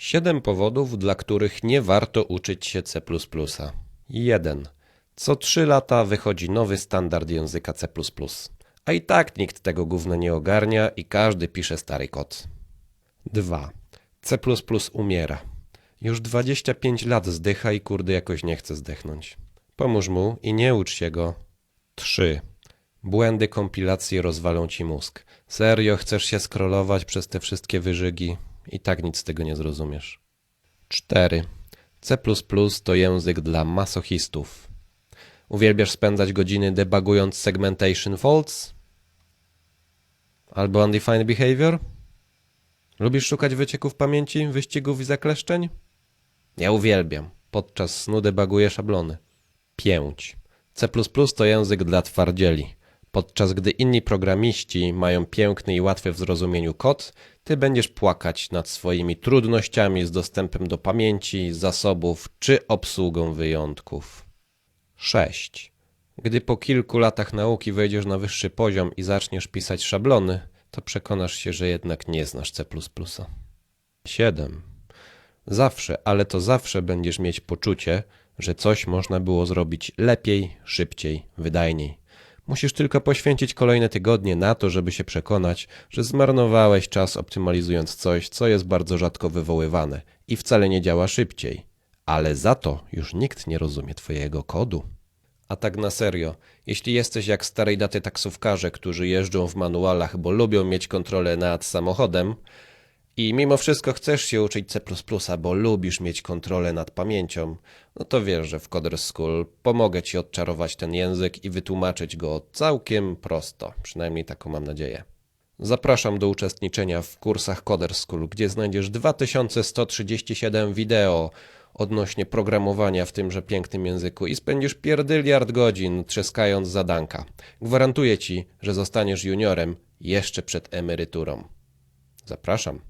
7 powodów, dla których nie warto uczyć się C. 1. Co 3 lata wychodzi nowy standard języka C. A i tak nikt tego gówna nie ogarnia i każdy pisze stary kod. 2. C umiera. Już 25 lat zdycha i kurde jakoś nie chce zdechnąć. Pomóż mu i nie ucz się go. 3. Błędy kompilacji rozwalą ci mózg. Serio chcesz się scrollować przez te wszystkie wyżygi i tak nic z tego nie zrozumiesz. 4. C to język dla masochistów. Uwielbiasz spędzać godziny debugując segmentation faults? Albo undefined behavior? Lubisz szukać wycieków pamięci, wyścigów i zakleszczeń? Ja uwielbiam. Podczas snu debuguję szablony. 5. C to język dla twardzieli. Podczas gdy inni programiści mają piękny i łatwy w zrozumieniu kod, ty będziesz płakać nad swoimi trudnościami z dostępem do pamięci, zasobów czy obsługą wyjątków. 6. Gdy po kilku latach nauki wejdziesz na wyższy poziom i zaczniesz pisać szablony, to przekonasz się, że jednak nie znasz C. 7. Zawsze, ale to zawsze będziesz mieć poczucie, że coś można było zrobić lepiej, szybciej, wydajniej. Musisz tylko poświęcić kolejne tygodnie na to, żeby się przekonać, że zmarnowałeś czas optymalizując coś, co jest bardzo rzadko wywoływane i wcale nie działa szybciej. Ale za to już nikt nie rozumie Twojego kodu. A tak na serio, jeśli jesteś jak starej daty taksówkarze, którzy jeżdżą w manualach, bo lubią mieć kontrolę nad samochodem, i mimo wszystko chcesz się uczyć C++, bo lubisz mieć kontrolę nad pamięcią, no to wiesz, że w Coder School pomogę Ci odczarować ten język i wytłumaczyć go całkiem prosto, przynajmniej taką mam nadzieję. Zapraszam do uczestniczenia w kursach Coder School, gdzie znajdziesz 2137 wideo odnośnie programowania w tymże pięknym języku i spędzisz pierdyliard godzin trzaskając zadanka. Gwarantuję Ci, że zostaniesz juniorem jeszcze przed emeryturą. Zapraszam.